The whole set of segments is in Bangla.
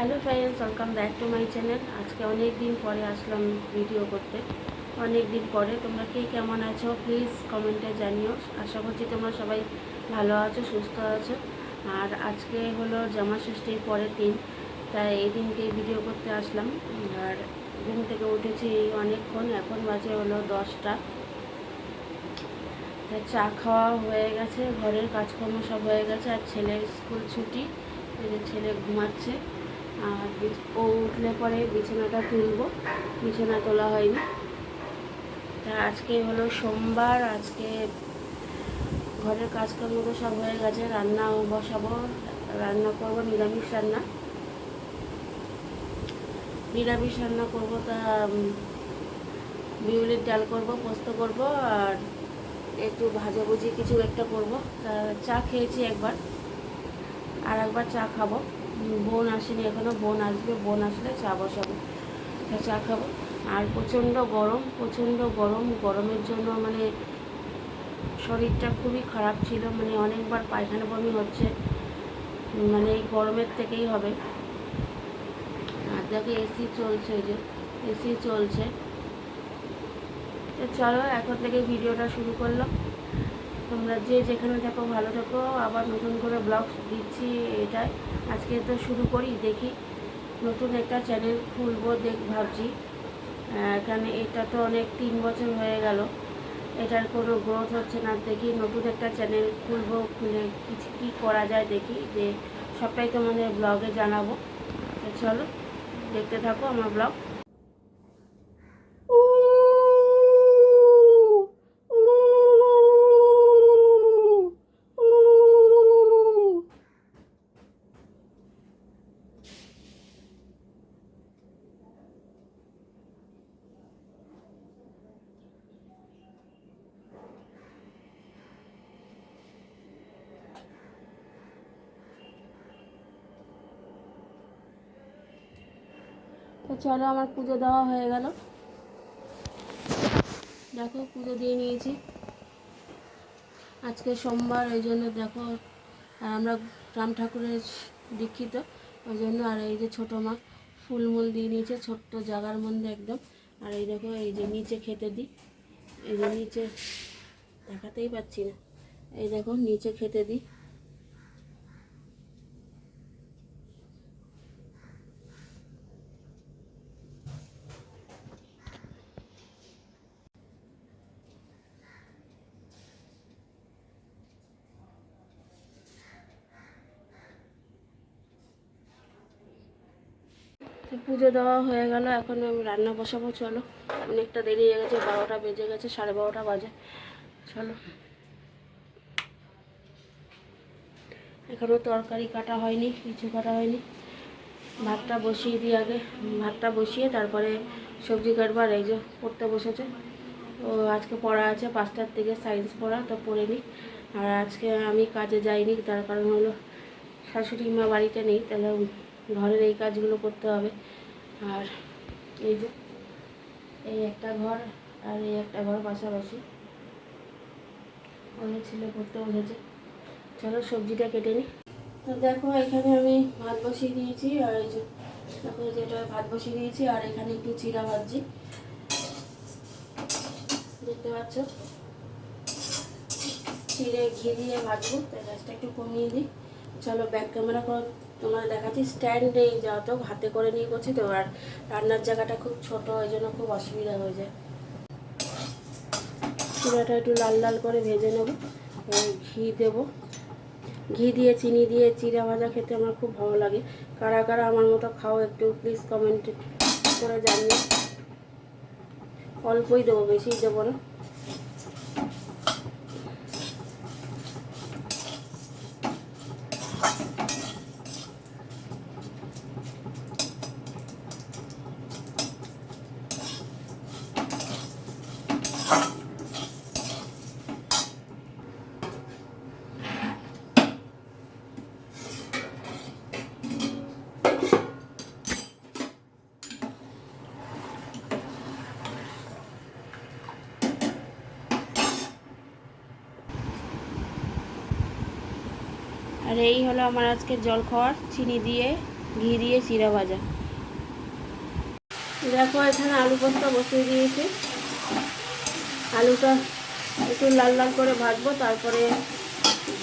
Hello friends welcome back to my channel আজকে অনেক দিন পরে আসলাম ভিডিও করতে। অনেক দিন পরে। তোমরা কে কেমন আছো? প্লিজ কমেন্টে জানিও। আশা করছি তোমরা সবাই ভালো আছো, সুস্থ আছো। আর আজকে হলো জামা ষষ্ঠীর পরের দিন, তাই এই দিনকে ভিডিও করতে আসলাম। আর ঘুম থেকে উঠেছি অনেকক্ষণ, এখন বাজে হলো দশটা। চা খাওয়া হয়ে গেছে, ঘরের কাজকর্ম সব হয়ে গেছে, আর ছেলের স্কুল ছুটি ছেলে ঘুমাচ্ছে। আর ও উঠলে পরে বিছানাটা তুলবো। বিছানা তোলা হয়নি। তা আজকে হলো সোমবার, আজকে ঘরের কাজকর্ম তো সব হয়ে গেছে, রান্না বসাবো, রান্না করব, নিরামিষ রান্না। নিরামিষ রান্না করব তা বিউলির ডাল করব, পোস্ত করব, আর একটু ভাজাভুজি কিছু একটা করব। তা চা খেয়েছি একবার, আর একবার চা খাব। বোন আসেনি এখনও, বোন আসবে, বোন আসলে চা বসাবো চা খাব। আর প্রচণ্ড গরম প্রচণ্ড গরম, গরমের জন্য মানে শরীরটা খুবই খারাপ ছিল মানে অনেকবার পায়খানা বমি হচ্ছে মানে এই গরমের থেকেই হবে। আর দেখো এসি চলছে যে এসি চলছে। তো চলো, এখন থেকে ভিডিওটা শুরু করলাম। তোমরা যে যেখানে থাকো, ভালো থাকো। আবার নতুন করে ব্লগ দিচ্ছি এটাই। আজকে তো শুরু করি, দেখি নতুন একটা চ্যানেল খুলবো, দেখ ভাবছি। কেন এটা তো অনেক তিন বছর হয়ে গেল, এটার কোনো গ্রোথ হচ্ছে না, দেখি নতুন একটা চ্যানেল খুলবো, খুলে কিছু কী করা যায় দেখি, যে সবটাই তোমাদের ব্লগে জানাব। চলো, দেখতে থাকো আমার ব্লগ তো চলো আমার পুজো দেওয়া হয়ে গেল। দেখো পুজো দিয়ে নিয়েছি। আজকে সোমবার, ওই জন্য দেখো, আর আমরা রাম ঠাকুরের দীক্ষিত, ওই জন্য আর এই যে ছোটো মা ফুলমুল দিয়ে নিয়েছে, ছোট্ট জাগার মধ্যে একদম। আর এই দেখো, এই যে নিচে খেতে দিই। এই যে নিচে, দেখাতেই পাচ্ছি না। এই দেখো, নিচে খেতে দিই। তো পুজো দেওয়া হয়ে গেল, এখন আমি রান্না বসাবো, চলো। অনেকটা দেরি হয়ে গেছে, বারোটা বেজে গেছে, সাড়ে বারোটা বাজে। চলো। এখনও তরকারি কাটা হয়নি, কিছু কাটা হয়নি। ভাতটা বসিয়ে দিই আগে, ভাতটা বসিয়ে তারপরে সবজি কাটবার, এই যে পড়তে বসেছে। ও আজকে পড়া আছে, পাঁচটার থেকে সায়েন্স পড়া, তো পড়ে নিই আর আজকে আমি কাজে যাইনি, তার কারণ হলো শাশুড়ি মা বাড়িতে নেই, তাহলে ঘরের এই কাজগুলো করতে হবে। আর এই যে, এই একটা ঘর আর এই একটা ঘর পাশাপাশি। ওই ছেলে পড়তে বসেছে। চলো সবজিটা কেটে নিই তো দেখো, এখানে আমি ভাত বসিয়ে দিয়েছি। আর এই যে, দেখো এই যে এটা ভাত বসিয়ে দিয়েছি। আর এখানে একটু চিরা ভাজছি। দেখতে পাচ্ছ? চিড়ে ঘি দিয়ে ভাজবো। তাই গ্যাসটা একটু কমিয়ে দিই। চলো ব্যাক ক্যামেরা তোমার দেখাচ্ছি স্ট্যান্ড নেই যা তো, হাতে করে নিয়ে করছি তো, আর রান্নার জায়গাটা খুব ছোট ওই জন্য খুব অসুবিধা হয়ে যায়। চিড়াটা একটু লাল লাল করে ভেজে নেব ঘি দেবো। ঘি দিয়ে, চিনি দিয়ে চিড়া ভাজা খেতে আমার খুব ভালো লাগে। কারা কারা আমার মতো খাও একটু প্লিজ কমেন্ট করে জানিও। অল্পই দেবো, বেশি দেবো না। আর এই হলো আমার আজকে খাওয়ার চিনি দিয়ে, ঘি দিয়ে চিরা ভাজা। দেখো, এখানে আলু পোস্ত বসিয়ে দিয়েছি। আলুটা একটু লাল লাল করে ভাজবো, তারপরে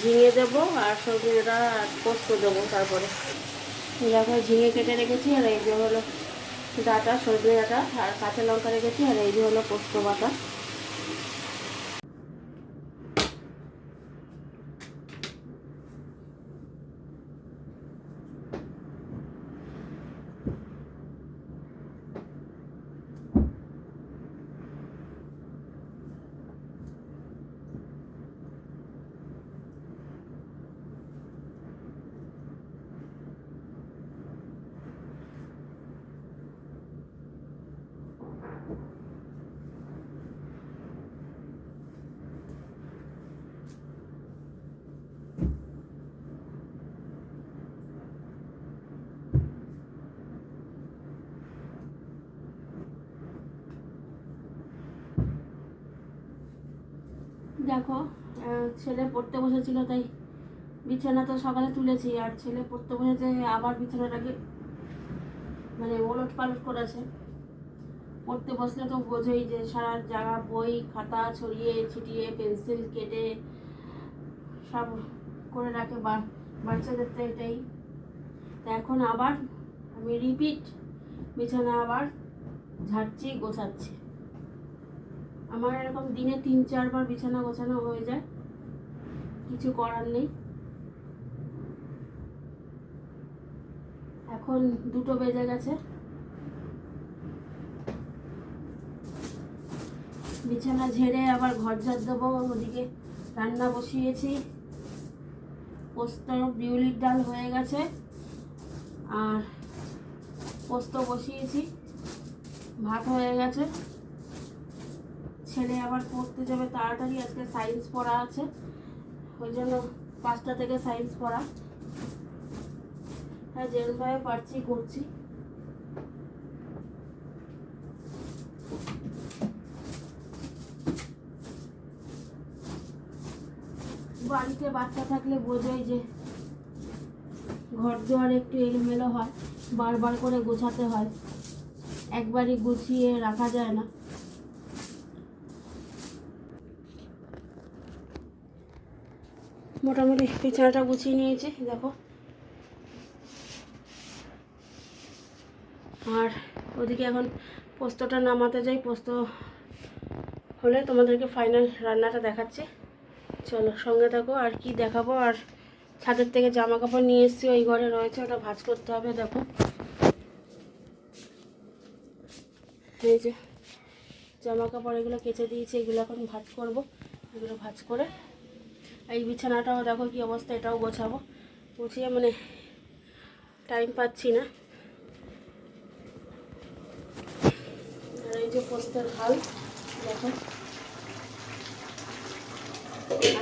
ঝিঙে দেবো আর সজনেটা আর পোস্ত দেবো তারপরে। দেখো, ঝিঙে কেটে রেখেছি, আর এই যে হলো ডাটা সজনে ডাটা, আর কাঁচা লঙ্কা রেখেছি, আর এই যে হলো পোস্ত বাটা। দেখো ছেলে পড়তে বসেছিল, তাই বিছানা তো সকালে তুলেছি, আর ছেলে পড়তে বসেছে, আবার বিছানাটাকে মানে ওলট পালট করেছে। পড়তে বসলে তো বোঝোই যে সারা জায়গা বই, খাতা ছড়িয়ে ছিটিয়ে, পেন্সিল কেটে সব করে রাখে বাচ্চাদের তো এটাই। তা এখন আবার আমি রিপিট বিছানা আবার ঝাড়ছি, গোছাচ্ছি। আমার এরকম দিনে তিন, চারবার বিছানা গোছানো হয়ে যায়। কিছু করার নেই। এখন দুটো বেজে গেছে। বিছানা ঝেড়ে আবার ঘর ঝাড় দেবো, ওদিকে রান্না বসিয়েছি। পোস্ত, বিউলির ডাল হয়ে গেছে। আর পোস্ত বসিয়েছি। ভাত হয়ে গেছে। ছেলে আবার পড়তে যাবে তাড়াতাড়ি, আজকে সায়েন্স পড়া আছে। ওই জন্য পাঁচটা থেকে সায়েন্স পড়া। হ্যাঁ যেরকমভাবে পারছি করছি। বাড়িতে বাচ্চা থাকলে বোঝোই যে ঘর দুয়ার একটু এলোমেলো হয়, বারবার করে গোছাতে হয়। একবারই গুছিয়ে রাখা যায় না। মোটামুটি বিছানাটা গুছিয়ে নিয়েছি, দেখো। আর ওদিকে এখন পোস্তটা নামাতে যাই, পোস্ত হলে তোমাদেরকে ফাইনাল রান্নাটা দেখাচ্ছি। চলো, সঙ্গে থাকো, আর কি দেখাবো? আর ছাদের থেকে জামা কাপড় নিয়ে এসেছি, ওই ঘরে রয়েছে, ওটা ভাজ করতে হবে, দেখো। এই যে জামা কাপড় এগুলো কেচে দিয়েছি, এগুলো এখন ভাজ করব, এগুলো ভাজ করে এই বিছানাটাও দেখো কি অবস্থা, এটাও গোছাবো। গুছিয়ে মানে টাইম পাচ্ছি না। আর এই যে পোস্তের হাল, দেখো।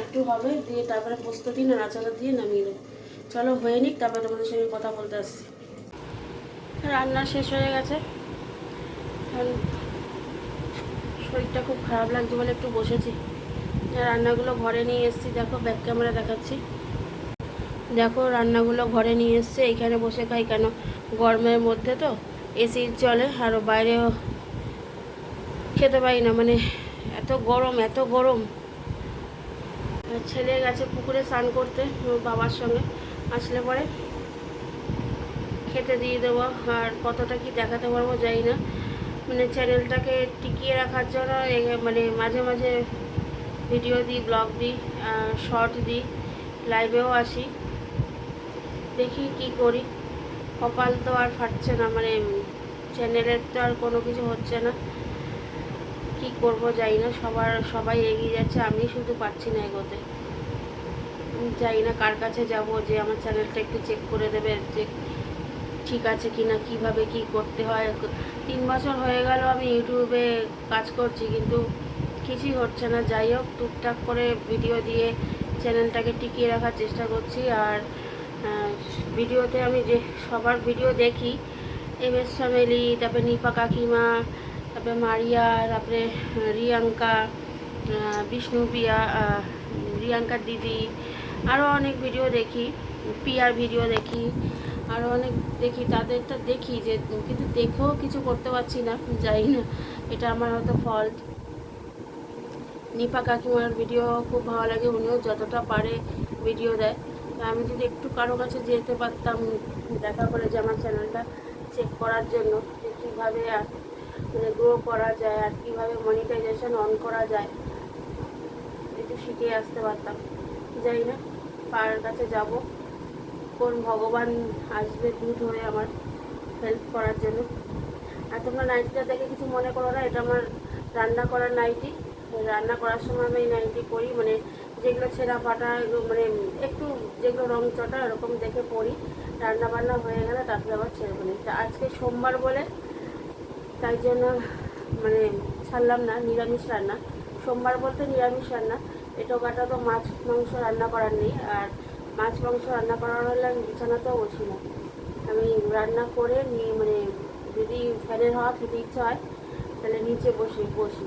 একটু হবে, দিয়ে তারপরে পোস্ত দিয়ে নাড়াচাড়া দিয়ে নামিয়ে দেবো চলো, হয়ে নিক, তারপরে তোমাদের সঙ্গে কথা বলতে আসছি। রান্না শেষ হয়ে গেছে। শরীরটা খুব খারাপ লাগছে বলে একটু বসেছি। রান্নাগুলো ঘরে নিয়ে এসেছি। দেখো ব্যাক ক্যামেরা দেখাচ্ছি। দেখো, রান্নাগুলো ঘরে নিয়ে এসছে। এইখানে বসে খাই কেন? গরমের মধ্যে তো এসির চলে আরও বাইরেও খেতে পারি না। মানে এত গরম এত গরম। ছেলে গেছে পুকুরে স্নান করতে বাবার সঙ্গে। আসলে পরে খেতে দিয়ে দেবো, আর কতটা কি দেখাতে পারব জানি না। মানে চ্যানেলটাকে টিকিয়ে রাখার জন্য মানে মাঝে মাঝে ভিডিও দিই ব্লগ দিই শর্ট দিই লাইভেও আসি। দেখি কি করি। কপাল তো আর ফাটছে না মানে চ্যানেলের তো আর কোনো কিছু হচ্ছে না। কি করব জানি না, সবার, সবাই এগিয়ে যাচ্ছে, আমি শুধু পাচ্ছি না এগোতে। জানি না কার কাছে যাব, যে আমার চ্যানেলটা একটু চেক করে দেবে, যে ঠিক আছে কি না, কীভাবে কি করতে হয়। তিন বছর হয়ে গেল আমি ইউটিউবে কাজ করছি, কিন্তু কিছুই হচ্ছে না। যাই হোক টুকটাক করে ভিডিও দিয়ে চ্যানেলটাকে টিকিয়ে রাখার চেষ্টা করছি। আর ভিডিওতে আমি যে সবার ভিডিও দেখি এম এস ফ্যামিলি তারপরে নিপা কাকিমা তারপরে মারিয়া তারপরে রিয়াঙ্কা আহ, বিষ্ণুপ্রিয়া আহ, রিয়াঙ্কার দিদি আরও অনেক ভিডিও দেখি পিয়ার ভিডিও দেখি আরও অনেক দেখি তাদেরটা দেখি যে কিন্তু দেখেও কিছু করতে পারছি না যাই না এটা আমার হয়তো ফল্ট নিপা কাকিমার ভিডিও খুব ভালো লাগে, উনিও যতটা পারে ভিডিও দেয়। আমি যদি একটু কারও কাছে যেতে পারতাম, দেখা করে যে আমার চ্যানেলটা চেক করার জন্য, যে কীভাবে আর মানে গ্রো করা যায় আর কীভাবে মনিটাইজেশন অন করা যায়, একটু শিখে আসতে পারতাম। যাই না পার কাছে যাব, কোন ভগবান আসবে দূত হয়ে আমার হেল্প করার জন্য। আর তোমরা নাইটিটা দেখে কিছু মনে করো না, এটা আমার রান্না করার নাইটি রান্না করার সময় আমি নাইটি পরি মানে যেগুলো ছেঁড়া ফাটা মানে একটু যেগুলো রং চটা এরকম দেখে পরি। রান্না বান্না হয়ে গেলে তারপরে আবার ছেড়ে ফেলি তা আজকে সোমবার বলে, তাই জন্য মানে ছাড়লাম না, নিরামিষ রান্না। সোমবার বলতে নিরামিষ রান্না। এটো কাটা তো মাছ মাংস রান্না করার নেই, আর মাছ মাংস রান্না করার হলে আমি বিছানাতেও বসি না। আমি রান্না করে নিয়ে মানে যদি ফ্যানের হাওয়া খেতে ইচ্ছা হয়, তাহলে নিচে বসি বসি।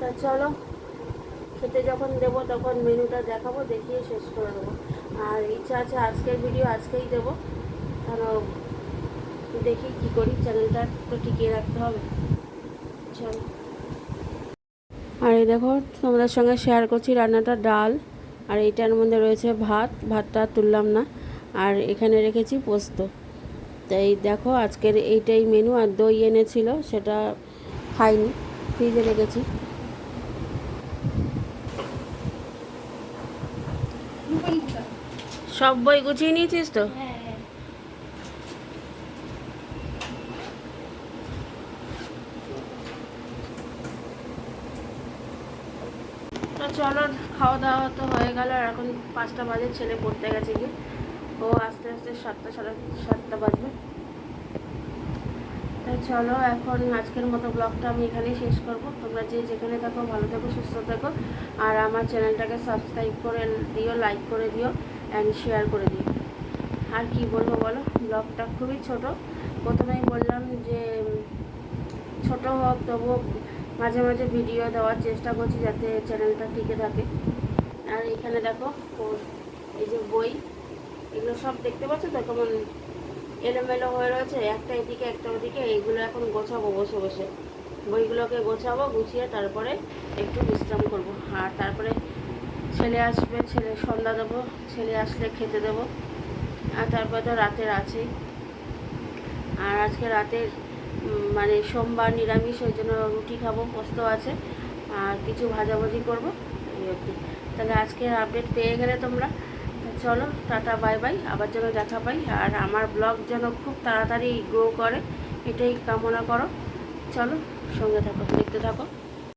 তা চলো, খেতে যখন দেবো তখন মেনুটা দেখাবো, দেখিয়ে শেষ করে দেবো। আর ইচ্ছা আছে আজকের ভিডিও আজকেই দেবো। কারণ দেখি কি করি চ্যানেলটা তো টিকিয়ে রাখতে হবে। চলো। আর এই দেখো, তোমাদের সঙ্গে শেয়ার করছি রান্নাটা ডাল। আর এইটার মধ্যে রয়েছে ভাত, ভাতটা তুললাম না। আর এখানে রেখেছি পোস্ত। তাই দেখো, আজকের এইটাই মেনু আর দই এনেছিল, সেটা খাইনি ফ্রিজে রেখেছি। সব বই গুছিয়ে নিয়েছিস তো? তো চলো খাওয়া দাওয়া তো হয়ে গেল আর এখন পাঁচটা বাজে ছেলে পড়তে গেছে গিয়ে। ও আস্তে আস্তে সাতটা সাড়ে সাতটা বাজবে। তাই চলো এখন আজকের মতো ব্লগটা আমি এখানেই শেষ করব। তোমরা যে যেখানে থাকো ভালো থাকো সুস্থ থাকো। আর আমার চ্যানেলটাকে সাবস্ক্রাইব করে দিও লাইক করে দিও। অ্যান্ড শেয়ার করে দিও আর কি বলব বলো? ব্লগটা খুবই ছোট। প্রথমেই বললাম যে, ছোট হোক, তবুও মাঝে মাঝে ভিডিও দেওয়ার চেষ্টা করছি যাতে চ্যানেলটা টিকে থাকে। আর এখানে দেখো এই যে বই, এগুলো সব দেখতে পাচ্ছ তো? কেমন এলোমেলো হয়ে রয়েছে, একটা এদিকে, একটা ওদিকে, এইগুলো এখন গোছাবো, বসে বসে। বইগুলোকে গোছাবো, গুছিয়ে তারপরে একটু বিশ্রাম করব। আর তারপরে ছেলে আসবে, ছেলে সন্ধ্যা দেবো, ছেলে আসলে খেতে দেবো। আর তারপর তো রাতের আছেই আর আজকে রাতের মানে সোমবার নিরামিষ, ওই জন্য রুটি খাব, পোস্ত আছে। আর কিছু ভাজাভাজি করব, এই অবধি তাহলে আজকের আপডেট পেয়ে গেলে তোমরা। চলো, টাটা, বাই বাই। আবার যেন দেখা পাই। আর আমার ব্লগ যেন খুব তাড়াতাড়ি গ্রো করে, এটাই কামনা করো। চলো, সঙ্গে থাকো, দেখতে থাকো।